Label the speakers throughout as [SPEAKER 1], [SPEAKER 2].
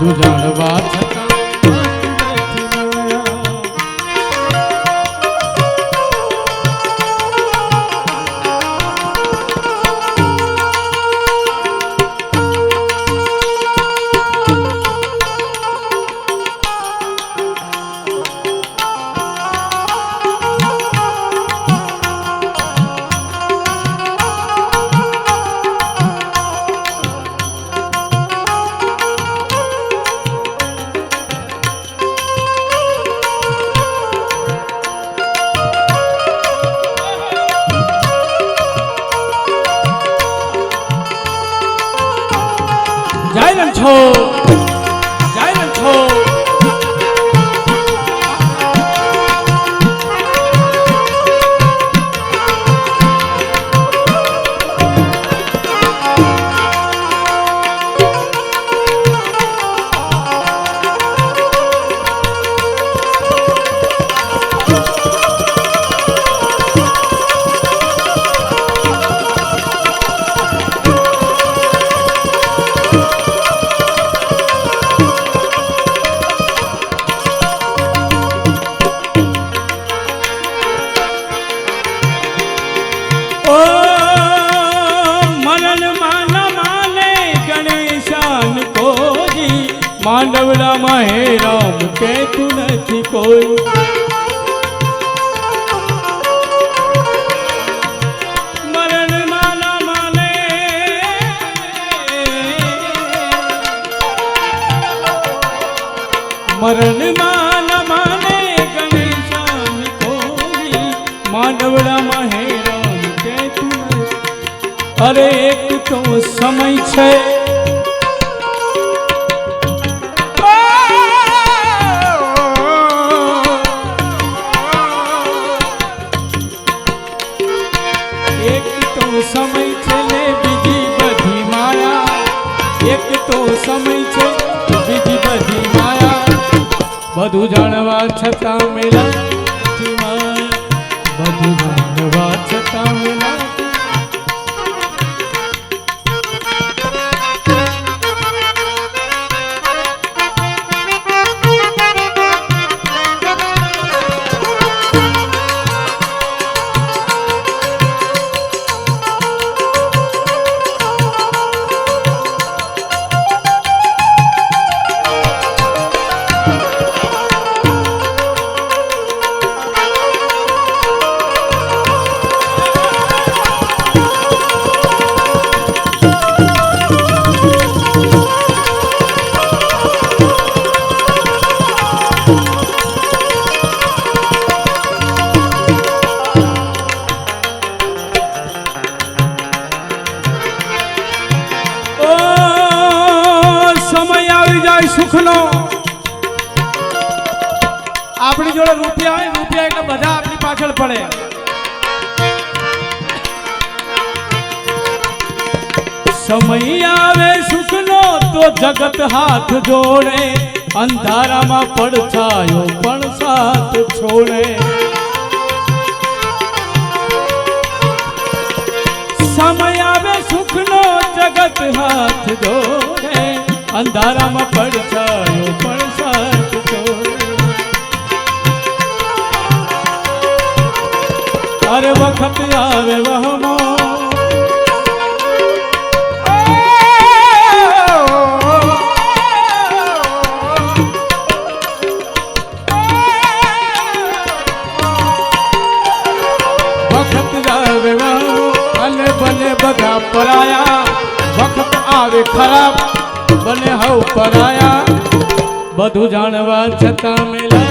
[SPEAKER 1] બધું જાણવા રામ કહેતું નથી કોઈ. મરણ માન. માને ગણેશાન કોઈ. માંડવડામાં હે રામ કહેતું અરે એક તો સમય છે. બધું જાણવા છતાં મેલા બધું જાણવા છતાં મેળા સુખનો આપણી જોડે રૂપિયા હોય, રૂપિયા એટલે બધા આપણી પાછળ પડે. સમય આવે સુખનો તો જગત હાથ જોડે, અંધારામાં પડછાયો પણ સાથ છોડે. સમય આવે સુખનો જગત હાથ જોડે અંધારામાં પડછાયો પણ સાચો અરે વખત આવે વહમો. બને બધા પરાયા. વખત આવે ખરાબ. બને હવ પરાયા. બધું જાણવા છતાં મેલા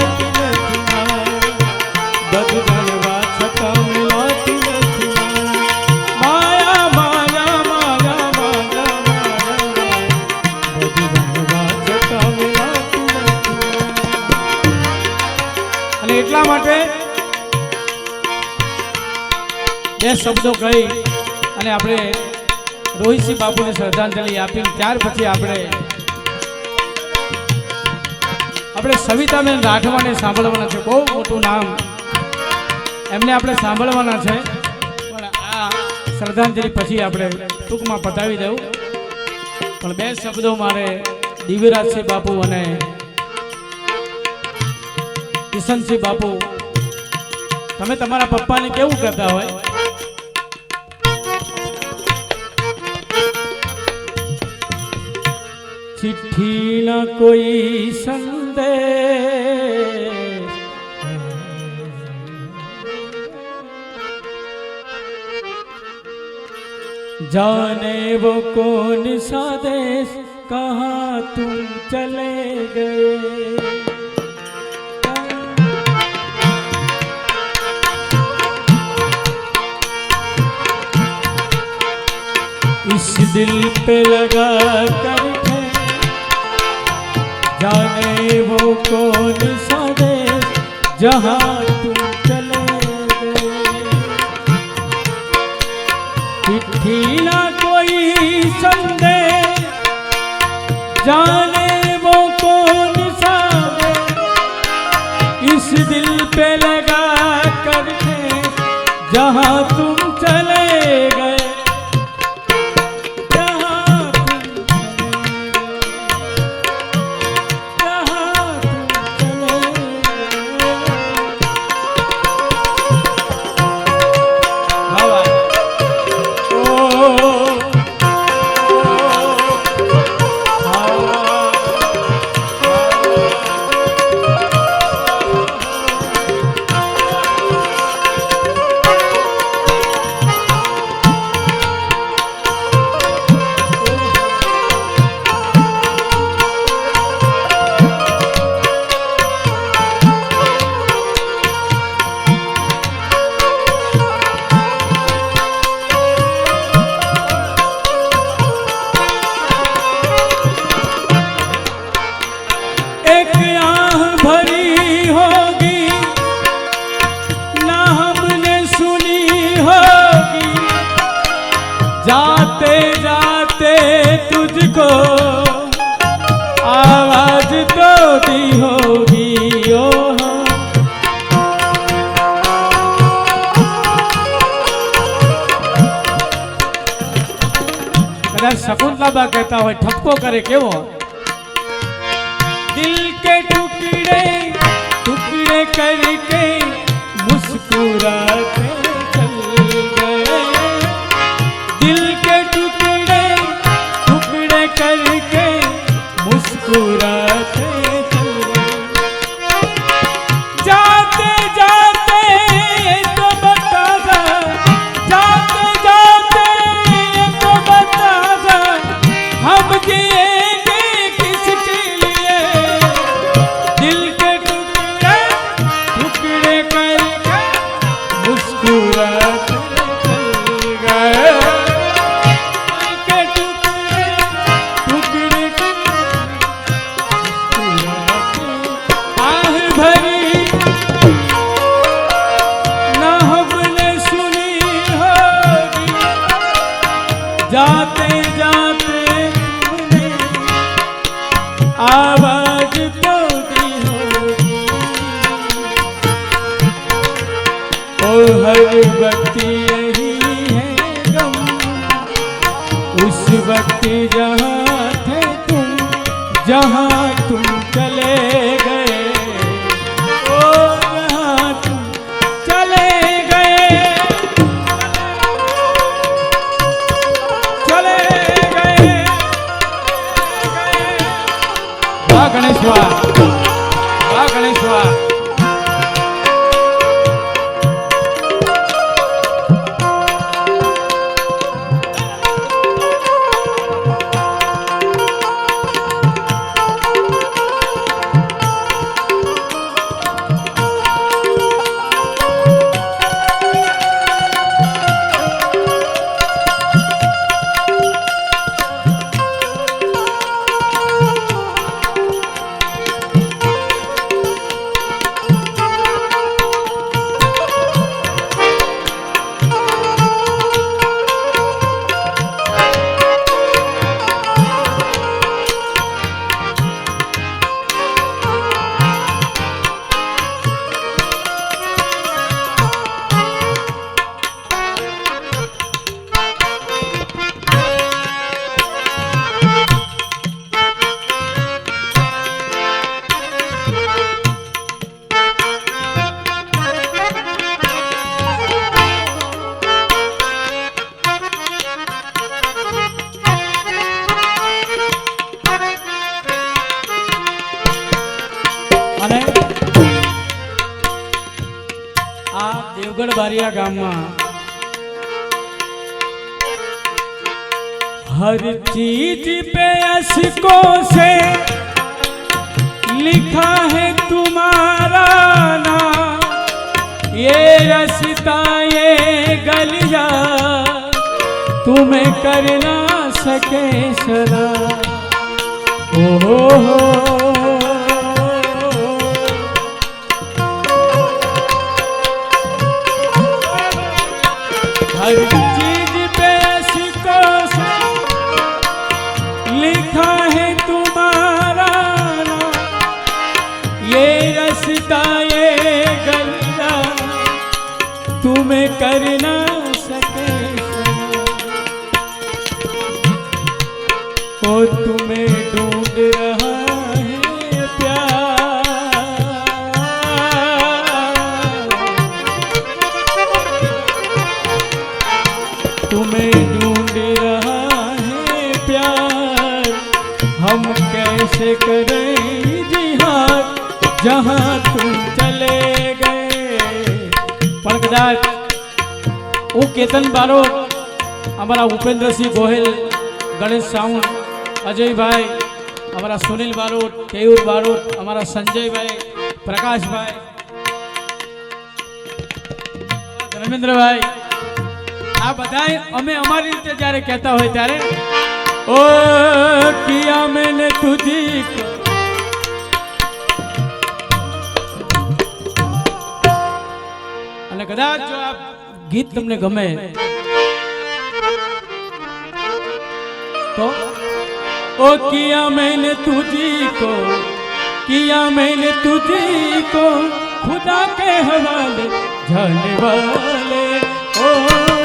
[SPEAKER 1] બધું જાણવા છતાં મેલાતી એટલા માટે બે શબ્દો કહી અને આપણે રોહિતસિંહ બાપુને શ્રદ્ધાંજલિ આપીને ત્યાર પછી આપણે આપણે સવિતાબેન રાઠવાને સાંભળવાના છે. બહુ મોટું નામ. એમને આપણે સાંભળવાના છે. પણ આ શ્રદ્ધાંજલિ પછી આપણે ટૂંકમાં પતાવી દઉં. પણ બે શબ્દો મારે દિવ્યરાજસિંહ બાપુ અને કિશનસિંહ બાપુ. તમે તમારા પપ્પાને કેવું કહેતા હોય? चिट्ठी न कोई संदेश। जाने वो कौन सा देश, कहाँ तुम चले गए? इस दिल पे लगा कर जाने वो कौन सा देश जहाँ तुम चले चिट्ठी ना कोई संदेश जाने वो कौन सा देश। इस दिल पे लगा कर है जहाँ तुम પેલા શકુંતલાબા કહેતા હોય ઠપકો કરે કેવો દિલ કે ટુકડે ટુકડે કરી કે મુસ્કુરાતે आवाज तो दी होगी ओ हर वक्त ગણેશવા ગણેશવા वाह वाह गणेश वाह બારિયા ગામમાં हर चीज पे अशको से लिखा है तुम्हारा नाम ये रसता ये गलिया तुम्हें कर ना सके सदा ओ हो हो हर हम कर ना सके। ओ तुम्हें ढूंढ रहा है प्यार। तुम्हें ढूंढ रहा है प्यार। हम कैसे करें जिहाद जहाँ तुम चले गए? पड़कदार હું કેતન બારોટ અમારા ઉપેન્દ્રસિંહ ગોહિલ ગણેશ સાઉન્ડ અજયભાઈ અમારા સુનિલ બારોટ કેયુર બારોટ અમારા સંજયભાઈ પ્રકાશભાઈ ધર્મેન્દ્રભાઈ આ બધાય અમે અમારી રીતે જ્યારે કહેતા હોય ત્યારે ઓ કિયા મેને તુજી કો અને કદાચ જો આ ગીત તમને ગમે તો ओ किया मैंने तुझी को किया मैंने तुझी को खुदा के हवाले जाने वाले ओ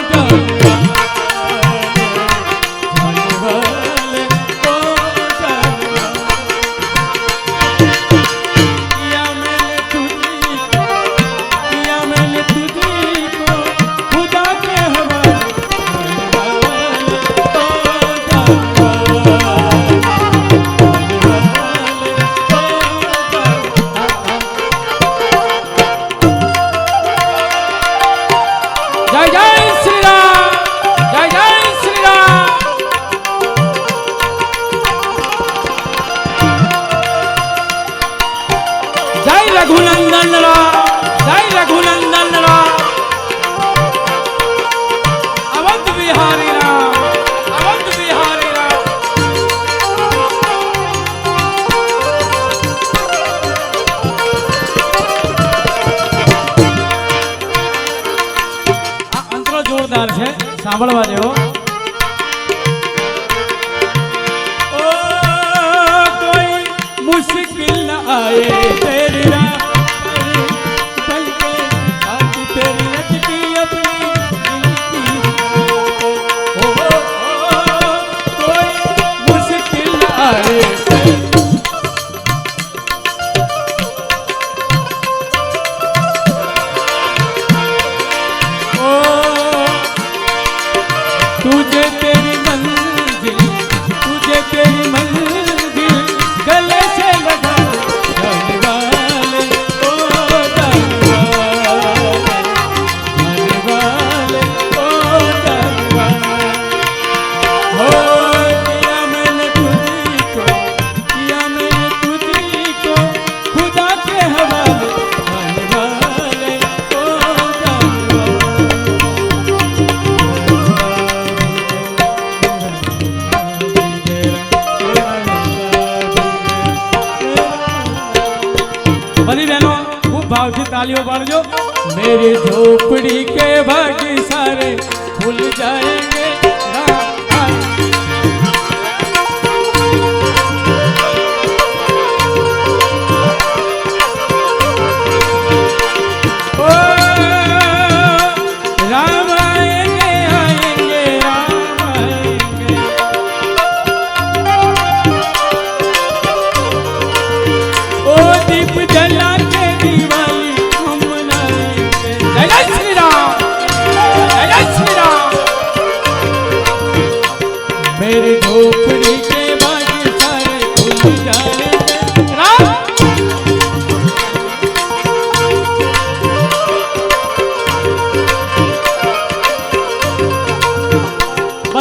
[SPEAKER 1] સાંભળવા જેવો તાલીઓ પાડજો મેરી ઝોપડી કે ભાગી સારે?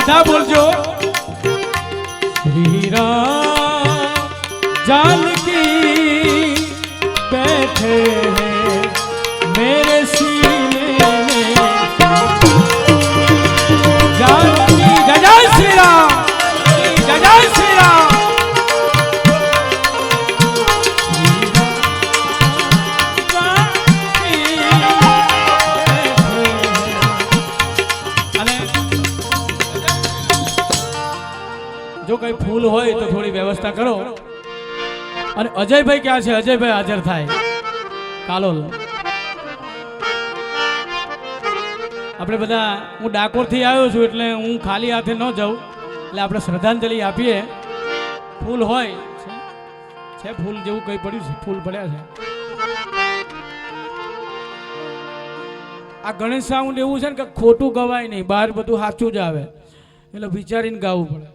[SPEAKER 1] બધા બોલજો. શ્રી રામ જાનકી બેઠે જો કઈ ફૂલ હોય તો થોડી વ્યવસ્થા કરો. અને અજયભાઈ ક્યાં છે? અજયભાઈ હાજર થાય. કાલોલ આપણે બધા, હું ડાકોરથી આવ્યો છું એટલે હું ખાલી હાથે ન જાઉં. એટલે આપણે શ્રદ્ધાંજલિ આપીએ. ફૂલ હોય, છે? ફૂલ જેવું કંઈ પડ્યું છે? ફૂલ પડ્યા છે. આ ગણેશ સાઉન્ડ એવું છે ને કે ખોટું ગવાય નહીં, બહાર બધું સાચું જ આવે. એટલે વિચારીને ગાવું પડે.